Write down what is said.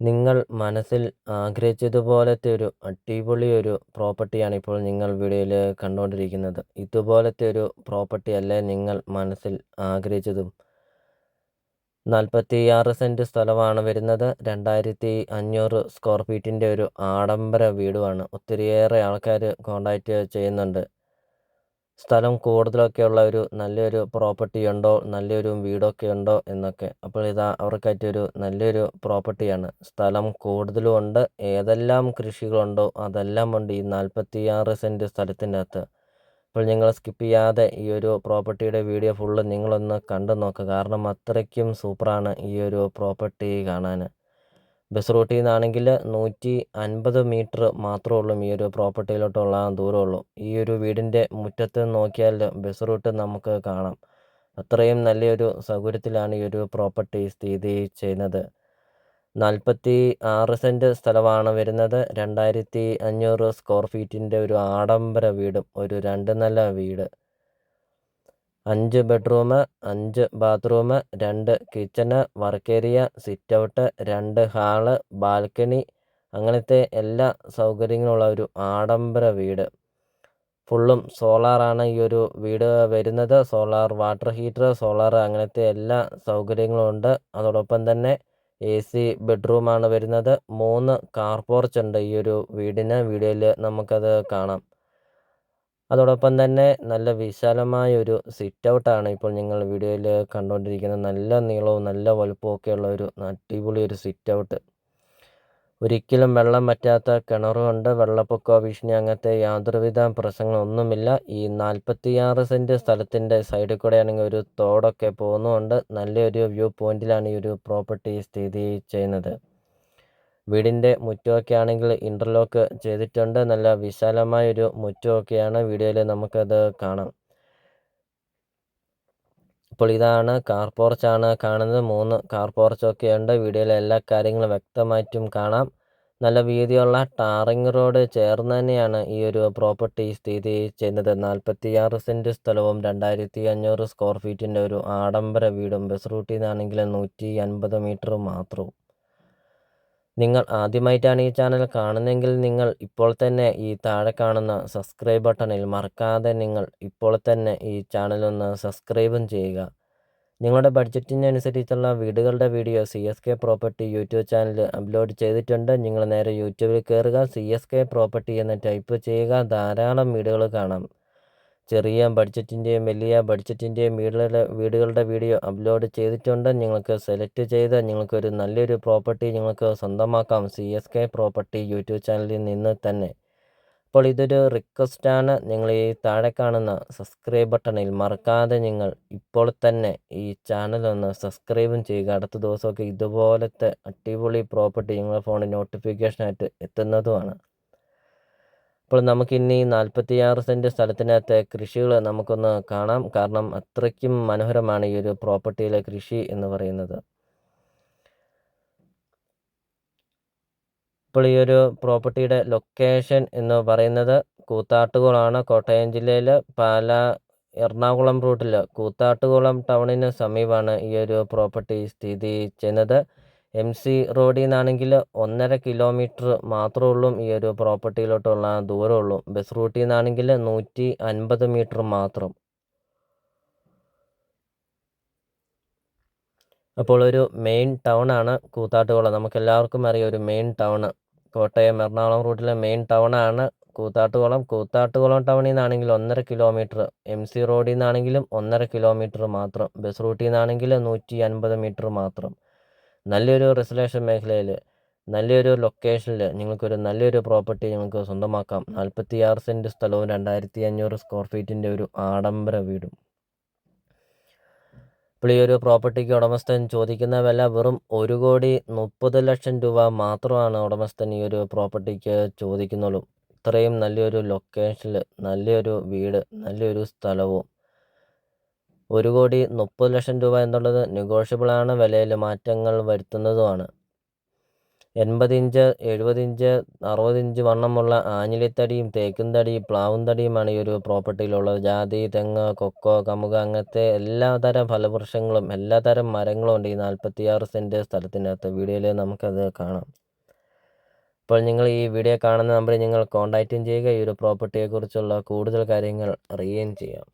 നിങ്ങൾ മനസ്സിൽ ആഗ്രഹിച്ചതുപോലത്തെ ഒരു അടിപൊളി ഒരു പ്രോപ്പർട്ടിയാണ് ഇപ്പോൾ നിങ്ങൾ വീഡിയോയിൽ കണ്ടുകൊണ്ടിരിക്കുന്നത്. ഇതുപോലത്തെ ഒരു പ്രോപ്പർട്ടി അല്ലേ നിങ്ങൾ മനസ്സിൽ ആഗ്രഹിച്ചതും. നാൽപ്പത്തിയാറ് സെന്റ് സ്ഥലമാണ് വരുന്നത്. രണ്ടായിരത്തി അഞ്ഞൂറ് സ്ക്വയർ ഫീറ്റിന്റെ ഒരു ആഡംബര വീടുമാണ്. ഒത്തിരിയേറെ ആൾക്കാർ കോണ്ടാക്റ്റ് ചെയ്യുന്നുണ്ട്. സ്ഥലം കൂടുതലൊക്കെ ഉള്ള ഒരു നല്ലൊരു പ്രോപ്പർട്ടി ഉണ്ടോ? നല്ലൊരു വീടൊക്കെ ഉണ്ടോ? എന്നൊക്കെ. അപ്പോൾ ഇതാ അവർക്കായിട്ടൊരു നല്ലൊരു പ്രോപ്പർട്ടിയാണ് സ്ഥലം കൂടുതലും ഉണ്ട്. ഏതെല്ലാം കൃഷികളുണ്ടോ? അതെല്ലാം ഉണ്ട് ഈ നാൽപ്പത്തിയാറ് സെന്റ് സ്ഥലത്തിന്റെ അകത്ത് അപ്പോൾ നിങ്ങൾ സ്കിപ്പ് ചെയ്യാതെ ഈ ഒരു പ്രോപ്പർട്ടിയുടെ വീഡിയോ ഫുള്ള് നിങ്ങളൊന്ന് കണ്ടു നോക്കുക കാരണം അത്രയ്ക്കും സൂപ്പറാണ് ഈ ഒരു പ്രോപ്പർട്ടി കാണാൻ. ബസ് റൂട്ടിൽ നിന്നാണെങ്കിൽ നൂറ്റി അൻപത് മീറ്റർ മാത്രമേ ഉള്ളൂ ഈ ഒരു പ്രോപ്പർട്ടിയിലോട്ടുള്ള ദൂരമുള്ളൂ. ഈ ഒരു വീടിന്റെ മുറ്റത്ത് നോക്കിയാൽ ബസ് റൂട്ട് നമുക്ക് കാണാം. അത്രയും നല്ലൊരു സൗകര്യത്തിലാണ് ഈ ഒരു പ്രോപ്പർട്ടി സ്ഥിതി ചെയ്യുന്നത്. നാൽപ്പത്തി ആറ് സെന്റ് സ്ഥലമാണ് വരുന്നത്. രണ്ടായിരത്തി അഞ്ഞൂറ് സ്ക്വയർ ഫീറ്റിന്റെ ഒരു ആഡംബര വീടും ഒരു രണ്ട് നില വീട്. അഞ്ച് ബെഡ്റൂം അഞ്ച് ബാത്റൂം രണ്ട് kitchen work area sit out രണ്ട് ഹാൾ ബാൽക്കണി അങ്ങനത്തെ എല്ലാ സൗകര്യങ്ങളുള്ള ഒരു ആഡംബര വീട്. ഫുള്ളും സോളാറാണ് ഈ ഒരു വീട് വരുന്നത്. സോളാർ വാട്ടർ ഹീറ്റർ സോളാർ അങ്ങനത്തെ എല്ലാ സൗകര്യങ്ങളും ഉണ്ട്. അതോടൊപ്പം തന്നെ എ സി ബെഡ്റൂമാണ് വരുന്നത്. മൂന്ന് കാർ പോർച്ച് ഉണ്ട് ഈ ഒരു വീടിന്. വീഡിയോയിൽ നമുക്കത് കാണാം. അതോടൊപ്പം തന്നെ നല്ല വിശാലമായ ഒരു സിറ്റ് ഔട്ടാണ് ഇപ്പോൾ നിങ്ങൾ വീഡിയോയിൽ കണ്ടുകൊണ്ടിരിക്കുന്നത് നല്ല നീളവും നല്ല വലുപ്പമൊക്കെയുള്ള ഒരു അടിപൊളി ഒരു സിറ്റ് ഔട്ട് ഒരിക്കലും വെള്ളം പറ്റാത്ത കിണറുമുണ്ട് വെള്ളപ്പൊക്ക ഭീഷണി അങ്ങനത്തെ യാതൊരുവിധ പ്രശ്നങ്ങളൊന്നുമില്ല. ഈ നാൽപ്പത്തിയാറ് സെന്റ് സ്ഥലത്തിന്റെ സൈഡിൽ കൂടെയാണെങ്കിൽ ഒരു തോടൊക്കെ പോകുന്നുമുണ്ട് നല്ലൊരു വ്യൂ പോയിന്റിലാണ് ഈ ഒരു പ്രോപ്പർട്ടി സ്ഥിതി ചെയ്യുന്നത്. വീടിന്റെ മുറ്റമൊക്കെ ആണെങ്കിൽ ഇന്റർലോക്ക് ചെയ്തിട്ടുണ്ട് നല്ല വിശാലമായൊരു മുറ്റമൊക്കെയാണ് വീഡിയോയിൽ നമുക്കത് കാണാം. ഇപ്പോൾ ഇതാണ് കാർ പോർച്ചാണ് കാണുന്നത്. മൂന്ന് കാർ പോർച്ചൊക്കെ ഉണ്ട്. വീഡിയോയിലെ എല്ലാ കാര്യങ്ങളും വ്യക്തമായിട്ടും കാണാം. നല്ല വീതിയുള്ള ടാറിങ് റോഡ് ചേർന്ന് തന്നെയാണ് ഈ ഒരു പ്രോപ്പർട്ടി സ്ഥിതി ചെയ്യുന്നത്. നാൽപ്പത്തിയാറ് സെന്റ് സ്ഥലവും രണ്ടായിരത്തി അഞ്ഞൂറ് സ്ക്വയർ ഫീറ്റിന്റെ ഒരു ആഡംബര വീടും. ബസ് റൂട്ടിൽ നിന്നാണെങ്കിൽ നൂറ്റി അൻപത് മീറ്റർ മാത്രവും. നിങ്ങൾ ആദ്യമായിട്ടാണ് ഈ ചാനൽ കാണുന്നതെങ്കിൽ നിങ്ങൾ ഇപ്പോൾ തന്നെ ഈ താഴെ കാണുന്ന സബ്സ്ക്രൈബ് ബട്ടണിൽ മറക്കാതെ നിങ്ങൾ ഇപ്പോൾ തന്നെ ഈ ചാനൽ ഒന്ന് സബ്സ്ക്രൈബും ചെയ്യുക. നിങ്ങളുടെ ബഡ്ജറ്റിനനുസരിച്ചുള്ള വീടുകളുടെ video C S K property YouTube channel upload ചെയ്തിട്ടുണ്ട്. നിങ്ങൾ നേരെ യൂട്യൂബിൽ കയറുക സി എസ് കെ പ്രോപ്പർട്ടി എന്ന് ടൈപ്പ് ചെയ്യുക. ധാരാളം വീടുകൾ കാണാം. ചെറിയ ബഡ്ജറ്റിന്റെയും വലിയ ബഡ്ജറ്റിന്റെയും വീടുകളുടെ വീടുകളുടെ വീഡിയോ അപ്ലോഡ് ചെയ്തിട്ടുണ്ട്. നിങ്ങൾക്ക് സെലക്ട് ചെയ്ത് നിങ്ങൾക്കൊരു നല്ലൊരു പ്രോപ്പർട്ടി നിങ്ങൾക്ക് സ്വന്തമാക്കാം. C S K property YouTube ചാനലിൽ നിന്ന് തന്നെ. അപ്പോൾ ഇതൊരു റിക്വസ്റ്റാണ്. നിങ്ങൾ ഈ താഴെ കാണുന്ന സബ്സ്ക്രൈബ് ബട്ടണിൽ മറക്കാതെ നിങ്ങൾ ഇപ്പോൾ തന്നെ ഈ ചാനൽ ഒന്ന് സബ്സ്ക്രൈബും ചെയ്യുക. അടുത്ത ദിവസമൊക്കെ ഇതുപോലത്തെ അടിപൊളി പ്രോപ്പർട്ടി നിങ്ങളുടെ ഫോണിൽ നോട്ടിഫിക്കേഷനായിട്ട് എത്തുന്നതുമാണ്. അപ്പോൾ നമുക്കിനി നാൽപ്പത്തിയാറ് സെന്റ് സ്ഥലത്തിനകത്തെ കൃഷികൾ നമുക്കൊന്ന് കാണാം. കാരണം അത്രയ്ക്കും മനോഹരമാണ് ഈ ഒരു പ്രോപ്പർട്ടിയിലെ കൃഷി എന്ന് പറയുന്നത്. ഇപ്പോൾ ഈ ഒരു പ്രോപ്പർട്ടിയുടെ ലൊക്കേഷൻ എന്ന് പറയുന്നത് കൂത്താട്ടുകുളമാണ് കോട്ടയം ജില്ലയിൽ പാല എറണാകുളം റൂട്ടിൽ കൂത്താട്ടുകുളം ടൗണിന് സമീപമാണ് ഈ ഒരു പ്രോപ്പർട്ടി സ്ഥിതി ചെയ്യുന്നത്. എം സി റോഡിൽ നിന്നാണെങ്കിൽ ഒന്നര കിലോമീറ്റർ മാത്രമേ ഉള്ളൂ ഈ ഒരു പ്രോപ്പർട്ടിയിലോട്ടുള്ള ദൂരമുള്ളൂ. ബസ് റൂട്ടിൽ നിന്നാണെങ്കിൽ നൂറ്റി അൻപത് മീറ്റർ മാത്രം. അപ്പോൾ ഒരു മെയിൻ ടൗൺ ആണ് കൂത്താട്ടുകുളം. നമുക്ക് എല്ലാവർക്കും അറിയാം ഒരു മെയിൻ ടൗൺ. കോട്ടയം എറണാകുളം റൂട്ടിലെ മെയിൻ ടൗൺ ആണ് കൂത്താട്ടുകുളം. കൂത്താട്ടുകുളം ടൗണിൽ നിന്നാണെങ്കിൽ ഒന്നര കിലോമീറ്റർ. എം സി റോഡിൽ നിന്നാണെങ്കിലും ഒന്നര കിലോമീറ്റർ മാത്രം. ബസ് റൂട്ടിൽ നിന്നാണെങ്കിൽ നൂറ്റി അൻപത് മീറ്റർ മാത്രം. നല്ലൊരു റെസിഡൻഷ്യൽ മേഖലയിൽ നല്ലൊരു ലൊക്കേഷനിൽ നിങ്ങൾക്കൊരു നല്ലൊരു പ്രോപ്പർട്ടി നിങ്ങൾക്ക് സ്വന്തമാക്കാം. നാൽപ്പത്തി ആറ് സെന്റ് സ്ഥലവും രണ്ടായിരത്തി അഞ്ഞൂറ് സ്ക്വയർ ഫീറ്റിന്റെ ഒരു ആഡംബര വീടും. ഇപ്പോൾ ഈ ഒരു പ്രോപ്പർട്ടിക്ക് ഉടമസ്ഥൻ ചോദിക്കുന്ന വില വെറും ഒരു കോടി മുപ്പത് ലക്ഷം രൂപ മാത്രമാണ് ഉടമസ്ഥൻ ഈ ഒരു പ്രോപ്പർട്ടിക്ക് ചോദിക്കുന്നുള്ളൂ. ഇത്രയും നല്ലൊരു ലൊക്കേഷനിൽ നല്ലൊരു വീട് നല്ലൊരു സ്ഥലവും ഒരു കോടി മുപ്പത് ലക്ഷം രൂപ എന്നുള്ളത് നെഗോഷ്യബിളാണ് വിലയിൽ മാറ്റങ്ങൾ വരുത്തുന്നതുമാണ്. എൺപത് ഇഞ്ച് എഴുപത് ഇഞ്ച് അറുപത് ഇഞ്ച് വണ്ണമുള്ള ആഞ്ഞിലിത്തടിയും തേക്കും തടി പ്ലാവും തടിയുമാണ് ഈ ഒരു പ്രോപ്പർട്ടിയിലുള്ളത്. ജാതി തെങ്ങ് കൊക്കോ കമുക അങ്ങനത്തെ എല്ലാതരം ഫലവൃക്ഷങ്ങളും എല്ലാതരം മരങ്ങളും ഉണ്ട് ഈ നാൽപ്പത്തിയാറ് സെന്റ് സ്ഥലത്തിനകത്ത്. വീഡിയോയിൽ നമുക്കത് കാണാം. അപ്പോൾ നിങ്ങൾ ഈ വീഡിയോ കാണുന്ന നമ്പറിൽ നിങ്ങൾ കോൺടാക്റ്റും ചെയ്യുക. ഈ ഒരു പ്രോപ്പർട്ടിയെക്കുറിച്ചുള്ള കൂടുതൽ കാര്യങ്ങൾ അറിയുകയും ചെയ്യാം.